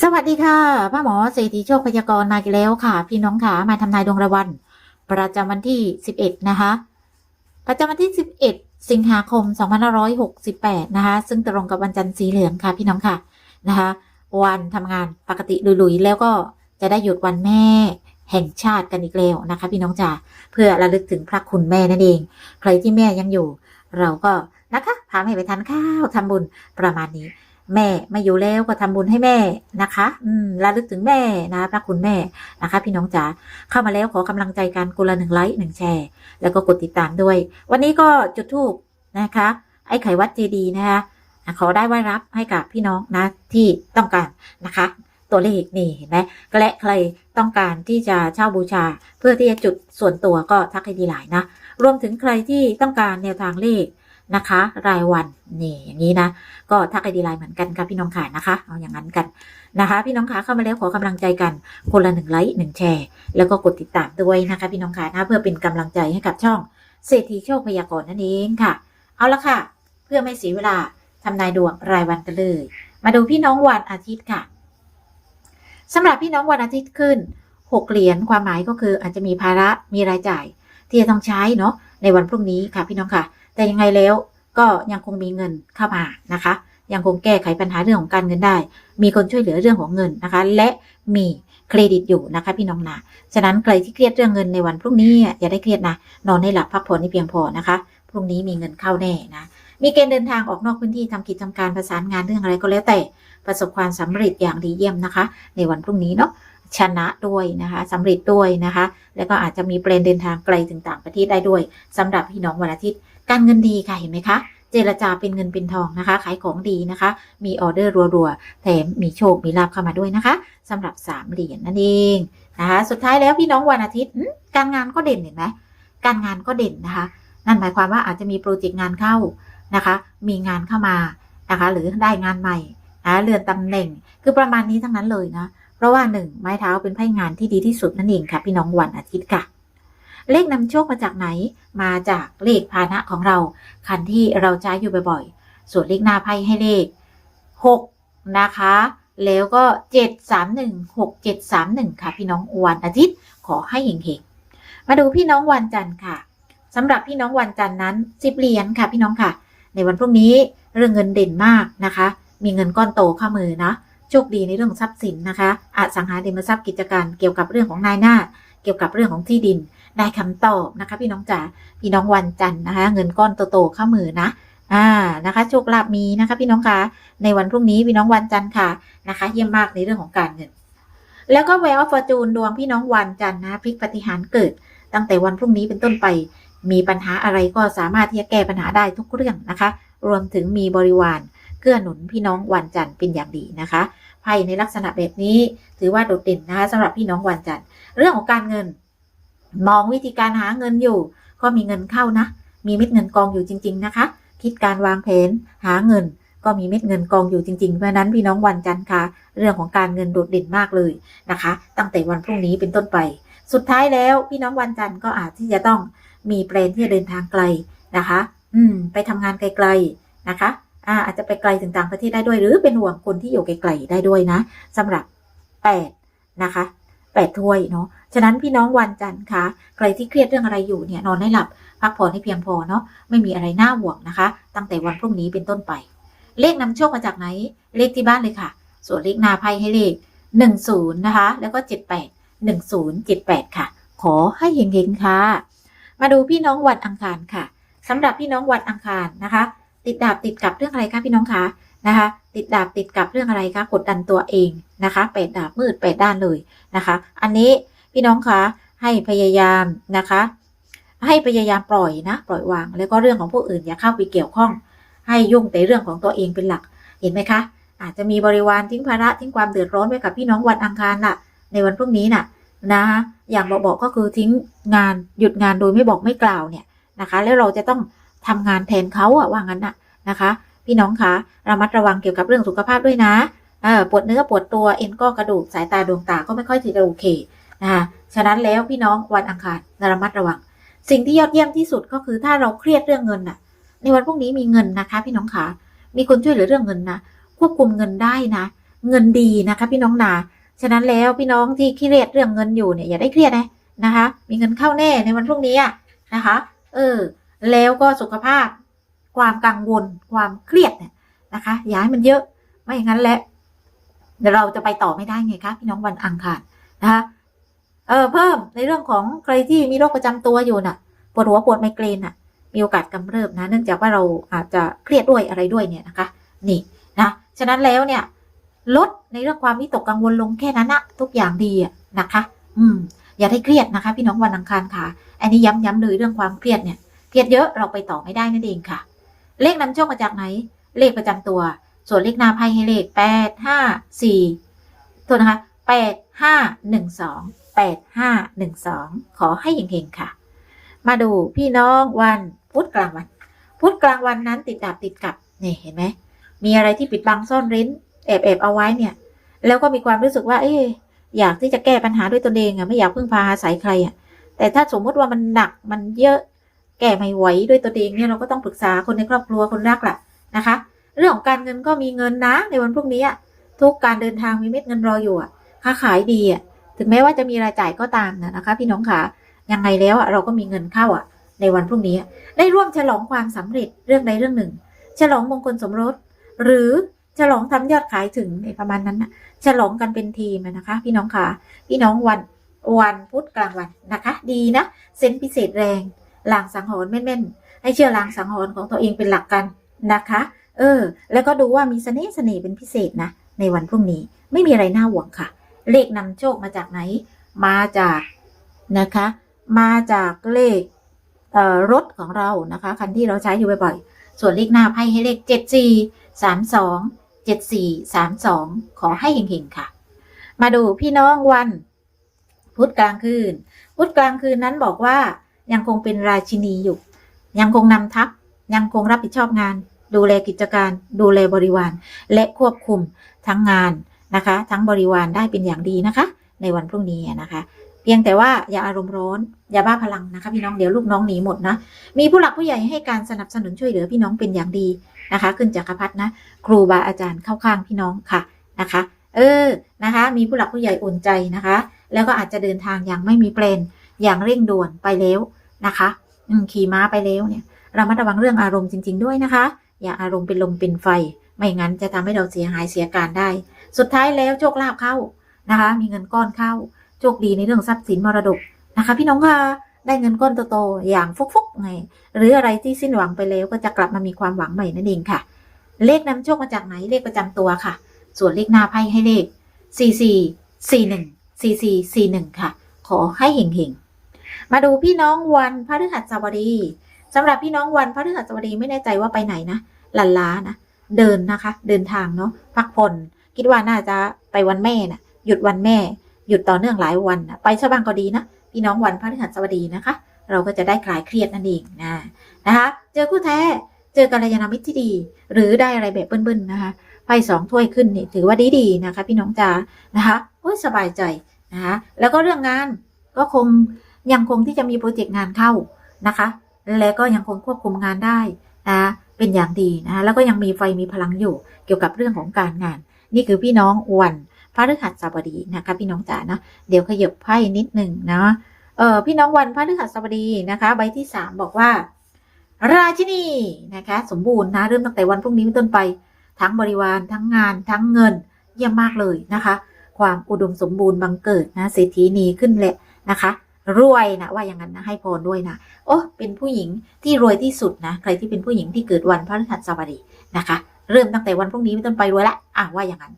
สวัสดีค่ะป้าหมอเศรษฐีโชคพยากรณ์มาอีกแล้วค่ะ พี่น้องค่ะมาทำนายดวงรายวัน ประจำวันที่ 11 นะคะ ประจำวันที่ 11 สิงหาคม 2568 นะคะ ซึ่งตรงกับวันจันทร์สีเหลืองค่ะ พี่น้องค่ะนะคะ วันทำงานปกติลุยๆ แล้วก็จะได้หยุดวันแม่แห่งชาติกันอีกแล้วนะคะ พี่น้องจ๋าเพื่อระลึกถึงพระคุณแม่นั่นเอง ใครที่แม่ยังอยู่ เราก็นะคะพาแม่ไปทานข้าวทำบุญประมาณนี้ แม่ไม่อยู่แล้วก็ทำบุญให้แม่นะคะ อืมระลึกถึงแม่นะพระคุณแม่นะคะ พี่น้องจ๋าเข้ามาแล้วขอกำลังใจกันกุละหนึ่งไลค์หนึ่งแชร์ แล้วก็กดติดตามด้วย วันนี้ก็จุดทูบนะคะ ไอ้ไขวัดเจดีย์นะคะขอได้ไหว้รับให้กับพี่น้องนะที่ต้องการนะคะ ตัวเลขนี่เห็นไหมและใครต้องการที่จะเช่าบูชา เพื่อที่จะจุดส่วนตัวก็ทักให้ดีหลายนะรวมถึงใครที่ต้องการแนวทางเลข นะคะ รายวันนี่อย่างนี้นะ ก็ทักไอดีไลน์เหมือนกันค่ะพี่น้องขานะคะเอาอย่างนั้นกันนะคะ พี่น้องขาเข้ามาแล้วขอกำลังใจกันคนละหนึ่งไลค์หนึ่งแชร์แล้วก็กดติดตามด้วยนะคะ พี่น้องขานะเพื่อเป็นกำลังใจให้กับช่องเศรษฐีโชคพยากรณ์นั่นเองค่ะ เอาละค่ะ เพื่อไม่เสียเวลาทำนายดวงรายวันกันเลย มาดูพี่น้องวันอาทิตย์ค่ะสำหรับพี่น้องวันอาทิตย์ขึ้นหกเหรียญความหมายก็คืออาจจะมีภาระมีรายจ่าย ที่จะต้องใช้เนาะในวันพรุ่งนี้ค่ะพี่น้องค่ะ แต่ยังไงแล้วก็ยังคงมีเงินเข้ามานะคะ ยังคงแก้ไขปัญหาเรื่องของการเงินได้ มีคนช่วยเหลือเรื่องของเงินนะคะ และมีเครดิตอยู่นะคะ พี่น้องนะฉะนั้นใครที่เครียดเรื่องเงินในวันพรุ่งนี้อย่าได้เครียดนะนอนให้หลับพักผ่อนให้เพียงพอนะคะพรุ่งนี้มีเงินเข้าแน่นะมีเกณฑ์เดินทางออกนอกพื้นที่ทำกิจทำการประสานงานเรื่องอะไรก็แล้วแต่ประสบความสำเร็จอย่างดีเยี่ยมนะคะ ในวันพรุ่งนี้เนาะชนะด้วยนะคะสำเร็จด้วยนะคะ แล้วก็อาจจะมีเปลนเดินทางไกลถึงต่างประเทศได้ด้วยสำหรับพี่น้องวันอาทิตย์ การเงินดีค่ะเห็นไหมคะ เจรจาเป็นเงินเป็นทองนะคะ ขายของดีนะคะ มีออเดอร์รัวๆ แถมมีโชค มีลาบเข้ามาด้วยนะคะสำหรับสามเหรียญนั่นเองนะคะ สุดท้ายแล้วพี่น้องวันอาทิตย์การงานก็เด่นเห็นไหมการงานก็เด่นนะคะ นั่นหมายความว่าอาจจะมีโปรเจกต์งานเข้านะคะ มีงานเข้ามานะคะ หรือได้งานใหม่นะเลื่อนตำแหน่ง คือประมาณนี้ทั้งนั้นเลยนะ เพราะว่าหนึ่งไม้เท้าเป็นไพ่งานที่ดีที่สุดนั่นเองค่ะ พี่น้องวันอาทิตย์ค่ะ เลขนำโชคมาจากไหน มาจากเลขพาหนะของเรา คันที่เราใช้อยู่บ่อยๆ ส่วนเลขหน้าไพ่ให้เลข 6 นะคะ แล้วก็ 731 6731 ค่ะ พี่น้องวันอาทิตย์ขอให้เฮงๆ มาดูพี่น้องวันจันทร์ค่ะสำหรับพี่น้องวันจันทร์นั้น10เหรียญค่ะพี่น้องค่ะ ในวันพรุ่งนี้เรื่องเงินเด่นมากนะคะ มีเงินก้อนโตเข้ามือนะโชคดีในเรื่องของทรัพย์สินนะคะอสังหาริมทรัพย์กิจการเกี่ยวกับเรื่องของนายหน้า เกี่ยวกับเรื่องของที่ดิน ได้คำตอบนะคะ พี่น้องจ๋าพี่น้องวันจันทร์นะคะ เงินก้อนโตๆเข้ามือนะอ่านะคะโชคลาภมีนะคะพี่น้องคะในวันพรุ่งนี้พี่น้องวันจันทร์ค่ะนะคะ เยี่ยมมากในเรื่องของการเงิน แล้วก็แววฟอร์จูนดวงพี่น้องวันจันทร์นะพลิกปฏิหารเกิด ตั้งแต่วันพรุ่งนี้เป็นต้นไป มีปัญหาอะไรก็สามารถที่จะแก้ปัญหาได้ทุกเรื่องนะคะ รวมถึงมีบริวาร เกื้อหนุนพี่น้องวันจันทร์เป็นอย่างดีนะคะไพ่ในลักษณะแบบนี้ถือว่าโดดเด่นนะคะสำหรับพี่น้องวันจันทร์เรื่องของการเงิน มองวิธีการหาเงินอยู่ ก็มีเงินเข้านะ มีเม็ดเงินกองอยู่จริง ๆนะคะ คิดการวางแผนหาเงินก็มีเม็ดเงินกองอยู่จริงๆ เพราะนั้นพี่น้องวันจันทร์ค่ะ เรื่องของการเงินโดดเด่นมากเลยนะคะ ตั้งแต่วันพรุ่งนี้เป็นต้นไป สุดท้ายแล้วพี่น้องวันจันทร์ก็อาจที่จะต้องมีแปลนที่จะเดินทางไกลนะคะ อืม ไปทำงานไกลๆนะคะ อ่าอาจจะไปไกลถึงต่างประเทศได้ด้วย หรือเป็นห่วงคนที่อยู่ไกลๆได้ด้วยนะสำหรับแปดนะคะแปดถ้วยเนาะฉะนั้นพี่น้องวันจันทร์คะใครที่เครียดเรื่องอะไรอยู่เนี่ยนอนให้หลับ พักผ่อนให้เพียงพอเนาะไม่มีอะไรน่าห่วงนะคะ ตั้งแต่วันพรุ่งนี้เป็นต้นไป เลขนำโชคมาจากไหน เลขที่บ้านเลยค่ะ ส่วนเลขนาไพ่ให้เลขหนึ่งศูนย์นะคะ แล้วก็เจ็ดแปดหนึ่งศูนย์เจ็ดแปดค่ะ ขอให้เฮงๆค่ะ มาดูพี่น้องวันอังคารค่ะสำหรับพี่น้องวันอังคารนะคะ ติดดาบติดกับเรื่องอะไรคะพี่น้องคะนะคะ ติดดาบติดกับเรื่องอะไรคะกดดันตัวเองนะคะแปดดาบมืดแปดด้านเลยนะคะ อันนี้พี่น้องคะให้พยายามนะคะ ให้พยายามปล่อยนะ ปล่อยวาง แล้วก็เรื่องของผู้อื่นอย่าเข้าไปเกี่ยวข้อง ให้ยุ่งแต่เรื่องของตัวเองเป็นหลัก เห็นไหมคะ อาจจะมีบริวารทิ้งภาระทิ้งความเดือดร้อนไว้กับพี่น้องวันอังคารล่ะ ในวันพรุ่งนี้น่ะนะคะอย่างบอกบอกก็คือทิ้งงานหยุดงานโดยไม่บอกไม่กล่าวเนี่ยนะคะ แล้วเราจะต้อง ทำงานแทนเขาอะว่างั้นน่ะนะคะ พี่น้องคะระมัดระวังเกี่ยวกับเรื่องสุขภาพด้วยนะเออปวดเนื้อปวดตัวเอ็นก็กระดูกสายตาดวงตาก็ไม่ค่อยจะโอเคนะคะฉะนั้นแล้วพี่น้องวันอังคารระมัดระวัง สิ่งที่ยอดเยี่ยมที่สุดก็คือถ้าเราเครียดเรื่องเงินน่ะ ในวันพรุ่งนี้มีเงินนะคะ พี่น้องคะมีคนช่วยเหลือเรื่องเงินนะควบคุมเงินได้นะ เงินดีนะคะพี่น้องนาฉะนั้นแล้วพี่น้องที่เครียดเรื่องเงินอยู่เนี่ยอย่าได้เครียดนะนะคะ มีเงินเข้าแน่ในวันพรุ่งนี้อะนะคะ เออ แล้วก็สุขภาพ ความกังวล ความเครียดเนี่ยนะคะ อย่าให้มันเยอะ ไม่อย่างนั้นแหละเดี๋ยวเราจะไปต่อไม่ได้ไงคะพี่น้องวันอังคารนะคะเออเพิ่มในเรื่องของใครที่มีโรคประจำตัวอยู่น่ะปวดหัวปวดไมเกรนน่ะ มีโอกาสกำเริบนะเนื่องจากว่าเราอาจจะเครียดด้วยอะไรด้วยเนี่ยนะคะ นี่นะฉะนั้นแล้วเนี่ยลดในเรื่องความวิตกกังวลลงแค่นั้นนะทุกอย่างดีนะคะ อืม อย่าได้เครียดนะคะ พี่น้องวันอังคารค่ะ อันนี้ย้ำย้ำเลยเรื่องความเครียดเนี่ย เครียดเยอะเราไปต่อไม่ได้นั่นเองค่ะ เลขนำโชคมาจากไหน เลขประจำตัว ส่วนเลขหน้าไพ่ให้เลขแปดห้าสี่โทษนะคะแปดห้าหนึ่งสองแปดห้าหนึ่งสองขอให้เฮงๆค่ะ มาดูพี่น้องวันพุธกลางวัน พุธกลางวันนั้นติดดาบติดกับนี่เห็นไหมมีอะไรที่ปิดบังซ่อนเร้นแอบแอบเอาไว้เนี่ย แล้วก็มีความรู้สึกว่า เอ๊ะอยากที่จะแก้ปัญหาด้วยตนเองอะไม่อยากพึ่งพาอาศัยใครอะแต่ถ้าสมมติว่ามันหนักมันเยอะ แก้ไม่ไหวด้วยตนเองเนี่ยเราก็ต้องปรึกษาคนในครอบครัวคนรักแหละนะคะ เรื่องของการเงินก็มีเงินนะ ในวันพรุ่งนี้ทุกการเดินทางมีเม็ดเงินรออยู่ค้าขายดีอะถึงแม้ว่าจะมีรายจ่ายก็ตามนะนะคะ พี่น้องขายังไงแล้วเราก็มีเงินเข้าอะในวันพรุ่งนี้ ได้ร่วมฉลองความสำเร็จเรื่องใดเรื่องหนึ่ง ฉลองมงคลสมรส หรือฉลองทำยอดขายถึงในประมาณนั้นนะฉลองกันเป็นทีมนะคะ พี่น้องขาพี่น้องวันวันพุธกลางวันนะคะ ดีนะเซนพิเศษแรง ลางสังหรณ์แม่นๆให้เชื่อลางสังหรณ์ของตัวเองเป็นหลักกันนะคะ เออ แล้วก็ดูว่ามีเสน่ห์เสน่ห์เป็นพิเศษนะ ในวันพรุ่งนี้ไม่มีอะไรน่าห่วงค่ะ เลขนำโชคมาจากไหน มาจากนะคะ มาจากเลขเอ่อรถของเรานะคะคันที่เราใช้อยู่บ่อยๆ ส่วนเลขหน้าไพ่ให้เลขเจ็ดสี่สามสองเจ็ดสี่สามสองขอให้เฮงๆค่ะ มาดูพี่น้องวัน พุธกลางคืน พุธกลางคืนนั้นบอกว่า ยังคงเป็นราชินีอยู่ ยังคงนำทัพ ยังคงรับผิดชอบงาน ดูแลกิจการ ดูแลบริวาร และควบคุมทั้งงานนะคะ ทั้งบริวารได้เป็นอย่างดีนะคะ ในวันพรุ่งนี้นะคะ เพียงแต่ว่าอย่าอารมณ์ร้อน อย่าบ้าพลังนะคะ พี่น้องเดี๋ยวลูกน้องหนีหมดนะ มีผู้หลักผู้ใหญ่ให้การสนับสนุนช่วยเหลือพี่น้องเป็นอย่างดีนะคะ ขึ้นจากรพัฒนะ ครูบาอาจารย์เข้าข้างพี่น้องค่ะนะคะ เออนะคะ มีผู้หลักผู้ใหญ่อุ่นใจนะคะ แล้วก็อาจจะเดินทางอย่างไม่มีเปลน อย่างเร่งด่วนไปแล้วนะคะขี่ม้าไปแล้วเนี่ยเรามาระวังเรื่องอารมณ์จริง ๆ ด้วยนะคะ อย่าอารมณ์เป็นลมเป็นไฟ ไม่งั้นจะทำให้เราเสียหายเสียการได้ สุดท้ายแล้วโชคลาภเข้านะคะ มีเงินก้อนเข้า โชคดีในเรื่องทรัพย์สินมรดกนะคะ พี่น้องค่ะได้เงินก้อนโตๆอย่างฟุกๆไง หรืออะไรที่สิ้นหวังไปแล้วก็จะกลับมามีความหวังใหม่นั่นเองค่ะ เลขนำโชคมาจากไหนเลขประจำตัวค่ะ ส่วนเลขหน้าไพ่ให้เลข 44 41 44 41 ค่ะ ขอให้เห็งๆ มาดูพี่น้องวันพฤหัสบดีสำหรับพี่น้องวันพฤหัสบดีไม่แน่ใจว่าไปไหนนะลันล้านะเดินนะคะ เดินทางเนาะพักผ่อนคิดว่าน่าจะไปวันแม่นะหยุดวันแม่ หยุดต่อเนื่องหลายวันนะไปซะบ้างก็ดีนะพี่น้องวันพฤหัสบดีนะคะ เราก็จะได้คลายเครียดนั่นเองนะนะคะ เจอคู่แท้เจอกัลยาณมิตรที่ดี หรือได้อะไรแบบเบิ้ลๆนะคะไพ่สองถ้วยขึ้นนี่ถือว่าดีๆนะคะ พี่น้องจ๋านะคะโอ้ยสบายใจนะคะแล้วก็เรื่องงานก็คง ยังคงที่จะมีโปรเจกต์งานเข้านะคะ แล้วก็ยังคงควบคุมงานได้นะเป็นอย่างดีนะคะแล้วก็ยังมีไฟมีพลังอยู่เกี่ยวกับเรื่องของการงาน นี่คือพี่น้องวันพระฤหัสบดีนะคะพี่น้องจ๋านะเดี๋ยวขยับไพ่นิดหนึ่งนะเออพี่น้องวันพระฤหัสบดีนะคะ ใบที่สามบอกว่า ราชินีนะคะ สมบูรณ์นะเริ่มตั้งแต่วันพรุ่งนี้เป็นต้นไป ทั้งบริวารทั้งงาน ทั้งเงินเยี่ยมมากเลยนะคะ ความอุดมสมบูรณ์บังเกิดนะเศรษฐีนีขึ้นแหละนะคะ รวยนะว่าอย่างนั้นนะให้พรด้วยนะโอ้เป็นผู้หญิงที่รวยที่สุดนะใครที่เป็นผู้หญิงที่เกิดวันพระฤหัสบดีนะคะ เริ่มตั้งแต่วันพรุ่งนี้เป็นต้นไปรวยละอะว่าอย่างนั้น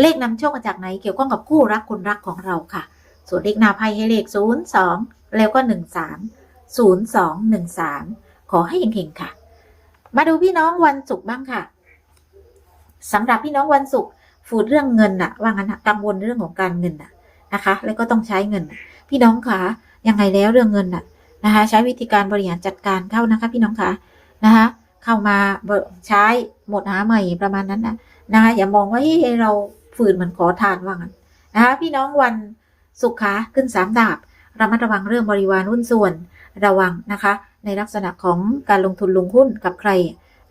เลขนำโชคมาจากไหนเกี่ยวข้องกับคู่รักคนรักของเราค่ะ ส่วนเลขหนาไพ่ให้เลข 0 2 แล้วก็1 3 0 2 1 3 ขอให้เฮงๆค่ะ มาดูพี่น้องวันศุกร์บ้างค่ะสำหรับพี่น้องวันศุกร์ฟูดเรื่องเงินอะว่างั้นกังวลเรื่องของการเงินอะนะคะ แล้วก็ต้องใช้เงิน พี่น้องคะ ยังไงแล้วเรื่องเงินอะนะคะใช้วิธีการบริหารจัดการเข้านะคะพี่น้องคะนะคะเข้ามาใช้หมดหาใหม่ประมาณนั้นนะนะคะอย่ามองว่าเฮ้ยเราฝืนเหมือนขอทานว่างั้นนะคะพี่น้องวันศุกร์คะขึ้นสามดาบระมัดระวังเรื่องบริวารหุ้นส่วนระวังนะคะ ในลักษณะของการลงทุนลงหุ้นกับใคร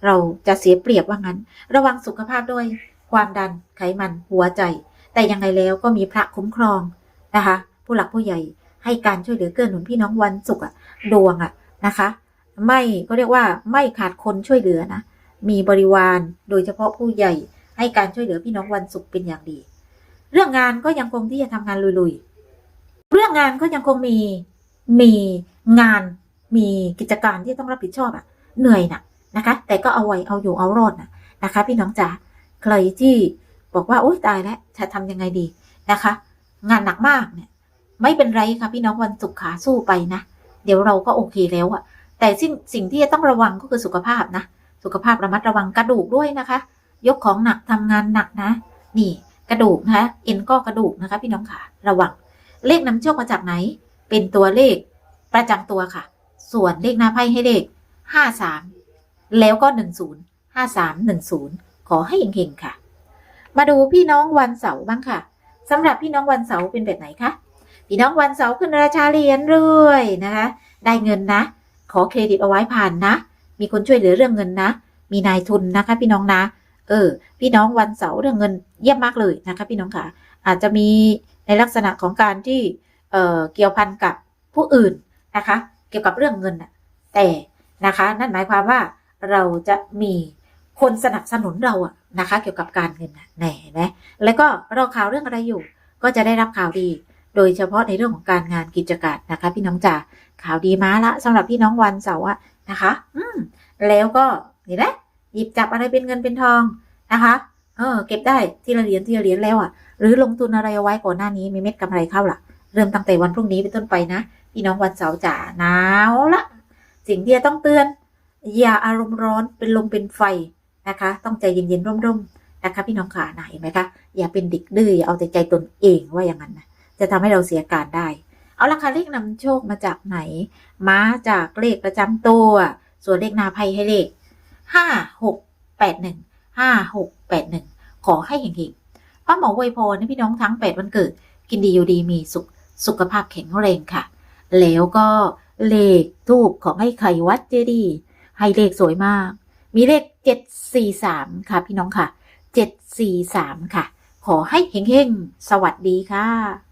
เราจะเสียเปรียบว่างั้น ระวังสุขภาพด้วยความดันไขมันหัวใจ แต่ยังไงแล้วก็มีพระคุ้มครองนะคะ ผู้หลักผู้ใหญ่ ให้การช่วยเหลือเกื้อหนุนพี่น้องวันศุกร์อะดวงอะนะคะ ไม่ก็เรียกว่าไม่ขาดคนช่วยเหลือนะมีบริวารโดยเฉพาะผู้ใหญ่ให้การช่วยเหลือพี่น้องวันศุกร์เป็นอย่างดี เรื่องงานก็ยังคงที่จะทำงานลุยๆ เรื่องงานก็ยังคงมีมีงานมีกิจการที่ต้องรับผิดชอบอะเหนื่อยนะนะคะ แต่ก็เอาไว้เอาอยู่เอารอดนะนะคะ พี่น้องจ๋าใครที่บอกว่าโอ๊ยตายแล้วจะทำยังไงดีนะคะ งานหนักมากเนี่ย ไม่เป็นไรค่ะพี่น้องวันศุกร์ขาสู้ไปนะ เดี๋ยวเราก็โอเคแล้วอะแต่สิ่งสิ่งที่จะต้องระวังก็คือสุขภาพนะ สุขภาพระมัดระวังกระดูกด้วยนะคะ ยกของหนักทำงานหนักนะ นี่กระดูกนะคะเอ็นก็กระดูกนะคะ พี่น้องค่ะ ระวัง เลขนำโชคมาจากไหน เป็นตัวเลขประจำตัวค่ะ ส่วนเลขหน้าไพ่ให้เลขห้าสามแล้วก็หนึ่งศูนย์ห้าสามหนึ่งศูนย์ขอให้เฮงๆค่ะ มาดูพี่น้องวันเสาร์บ้างค่ะสำหรับพี่น้องวันเสาร์เป็นแบบไหนคะ พี่น้องวันเสาร์ขึ้นราชาเหรียญเรื่อยนะคะ ได้เงินนะ ขอเครดิตเอาไว้ผ่านนะ มีคนช่วยเหลือเรื่องเงินนะ มีนายทุนนะคะ พี่น้องนะ เออ พี่น้องวันเสาร์เรื่องเงินเยี่ยมมากเลยนะคะ พี่น้องค่ะ อาจจะมีในลักษณะของการที่เอ่อเกี่ยวพันกับผู้อื่นนะคะ เกี่ยวกับเรื่องเงินน่ะแต่นะคะ นั่นหมายความว่าเราจะมีคนสนับสนุนเราอะนะคะ เกี่ยวกับการเงินน่ะแน่เห็นไหมแล้วก็รอข่าวเรื่องอะไรอยู่ ก็จะได้รับข่าวดี โดยเฉพาะในเรื่องของการงานกิจการนะคะ พี่น้องจ๋าข่าวดีมาละสำหรับพี่น้องวันเสาร์อะนะคะ อืมแล้วก็เห็นไหมหยิบจับอะไรเป็นเงินเป็นทองนะคะเออเก็บได้ทีละเหรียญทีละเหรียญแล้วอะหรือลงทุนอะไรเอาไว้ก่อนหน้านี้มีเม็ดกำไรเข้าล่ะ เริ่มตั้งแต่วันพรุ่งนี้เป็นต้นไปนะพี่น้องวันเสาร์จ๋าหนาวละสิ่งที่จะต้องเตือน อย่าอารมณ์ร้อนเป็นลมเป็นไฟนะคะ ต้องใจเย็นๆร่มๆนะคะ พี่น้องขานะเห็นไหมคะอย่าเป็นเด็กดื้ออย่าเอาแต่ใจตนเองว่าอย่างนั้นนะ จะทำให้เราเสียการได้ เอาละค่ะเลขนำโชคมาจากไหนมาจากเลขประจำตัว ส่วนเลขนาไพ่ให้เลขห้าหกแปดหนึ่งห้าหกแปดหนึ่งขอให้เฮงๆป้าหมอวยพรให้พี่น้องทั้งแปดวันเกิด กินดีอยู่ดีมีสุขสุขภาพแข็งแรงค่ะ แล้วก็เลขทูบของไอ้ไขวัดเจดีย์ให้เลขสวยมาก มีเลขเจ็ดสี่สามค่ะ พี่น้องค่ะเจ็ดสี่สามค่ะ ขอให้เฮงๆ สวัสดีค่ะ